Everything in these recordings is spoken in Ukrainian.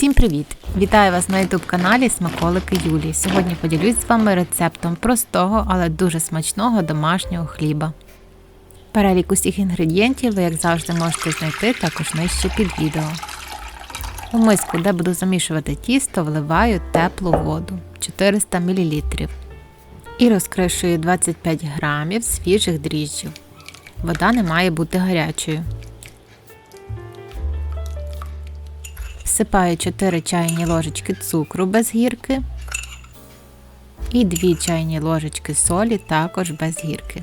Всім привіт! Вітаю вас на youtube каналі Смаколики Юлії. Сьогодні поділюсь з вами рецептом простого, але дуже смачного домашнього хліба. Перелік усіх інгредієнтів ви, як завжди, можете знайти також нижче під відео. У миску, де буду замішувати тісто, вливаю теплу воду 400 мл і розкришую 25 грамів свіжих дріжджів. Вода не має бути гарячою. Всипаю 4 чайні ложечки цукру без гірки і 2 чайні ложечки солі також без гірки.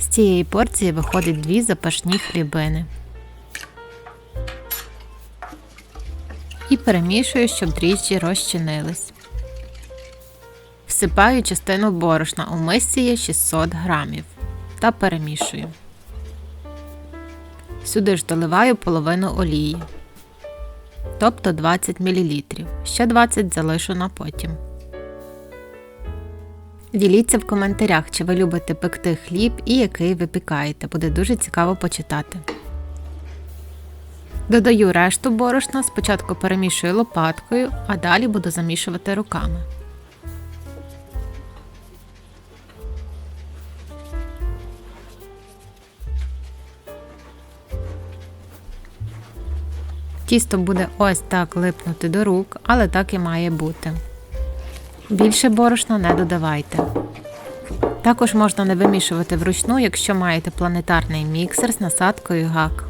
З цієї порції виходить 2 запашні хлібини. І перемішую, щоб дріжджі розчинились. Всипаю частину борошна у мисці є 600 грамів та перемішую. Сюди ж доливаю половину олії, тобто 20 мл. Ще 20 залишу на потім. Діліться в коментарях, чи ви любите пекти хліб і який ви пікаєте. Буде дуже цікаво почитати. Додаю решту борошна, спочатку перемішую лопаткою, а далі буду замішувати руками. Тісто буде ось так липнути до рук, але так і має бути. Більше борошна не додавайте. Також можна не вимішувати вручну, якщо маєте планетарний міксер з насадкою гак.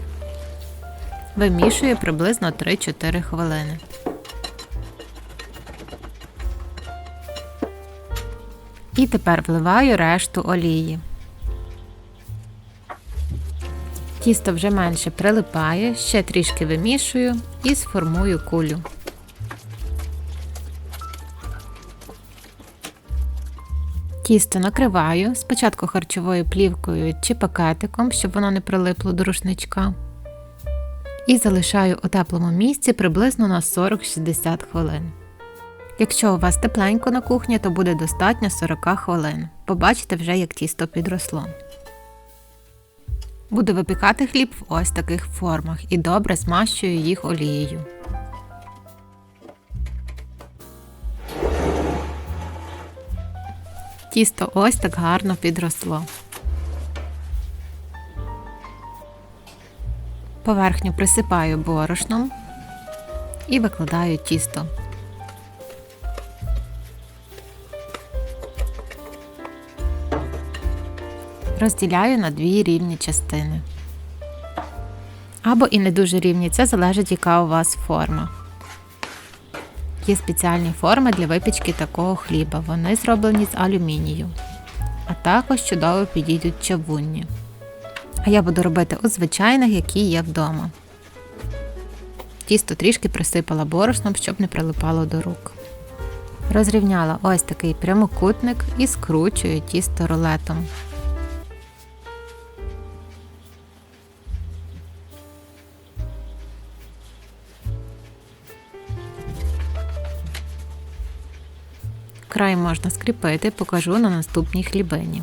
Вимішую приблизно 3-4 хвилини. І тепер вливаю решту олії. Тісто вже менше прилипає, ще трішки вимішую і сформую кулю. Тісто накриваю спочатку харчовою плівкою чи пакетиком, щоб воно не прилипло до рушничка. І залишаю у теплому місці приблизно на 40-60 хвилин. Якщо у вас тепленько на кухні, то буде достатньо 40 хвилин. Побачите вже, як тісто підросло. Буду випікати хліб в ось таких формах і добре змащую їх олією. Тісто ось так гарно підросло. Поверхню присипаю борошном і викладаю тісто. Розділяю на дві рівні частини. Або і не дуже рівні, це залежить, яка у вас форма. Є спеціальні форми для випічки такого хліба. Вони зроблені з алюмінію. А також чудово підійдуть чавунні. А я буду робити у звичайних, які є вдома. Тісто трішки присипала борошном, щоб не прилипало до рук. Розрівняла ось такий прямокутник і скручую тісто рулетом. Край можна скріпити, покажу на наступній хлібині.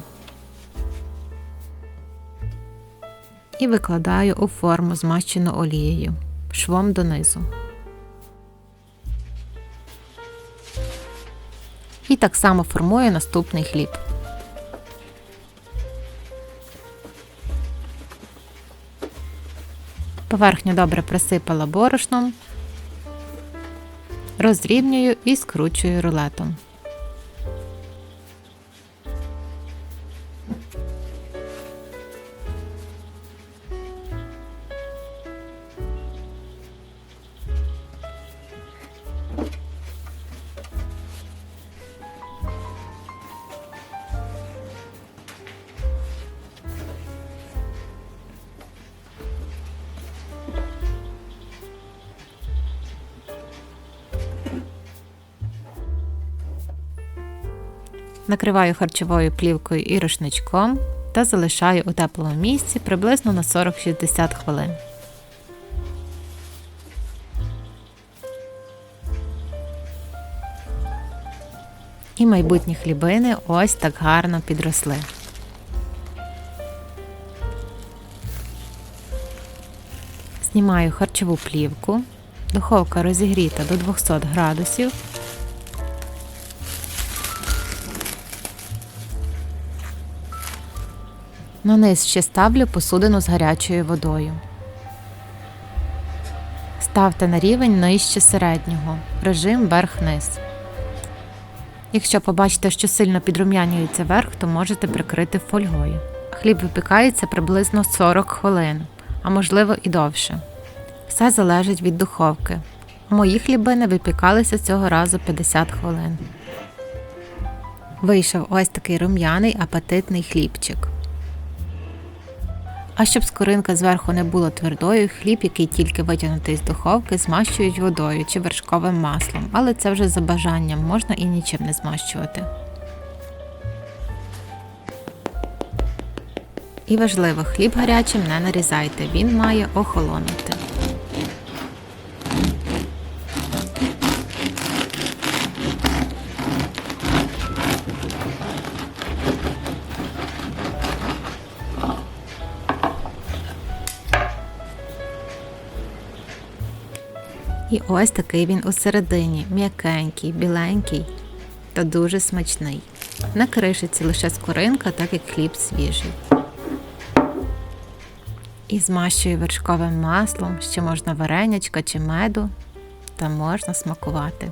І викладаю у форму змащену олією, швом донизу. І так само формую наступний хліб. Поверхню добре присипала борошном, розрівнюю і скручую рулетом. Thank you. Накриваю харчовою плівкою і рушничком та залишаю у теплому місці приблизно на 40-60 хвилин. І майбутні хлібини ось так гарно підросли. Знімаю харчову плівку. Духовка розігріта до 200 градусів. На низ ще ставлю посудину з гарячою водою. Ставте на рівень нижче середнього. Режим верх-низ. Якщо побачите, що сильно підрум'янюється верх, то можете прикрити фольгою. Хліб випікається приблизно 40 хвилин, а можливо і довше. Все залежить від духовки. Мої хлібини випікалися цього разу 50 хвилин. Вийшов ось такий рум'яний апетитний хлібчик. А щоб скоринка зверху не була твердою, хліб, який тільки витягнутий з духовки, змащують водою чи вершковим маслом, але це вже за бажанням можна і нічим не змащувати. І важливо, хліб гарячим не нарізайте, він має охолонути. І ось такий він усередині, м'якенький, біленький та дуже смачний. На кришиці лише скоринка, так як хліб свіжий. І змащую вершковим маслом, ще можна варенячка чи меду, та можна смакувати.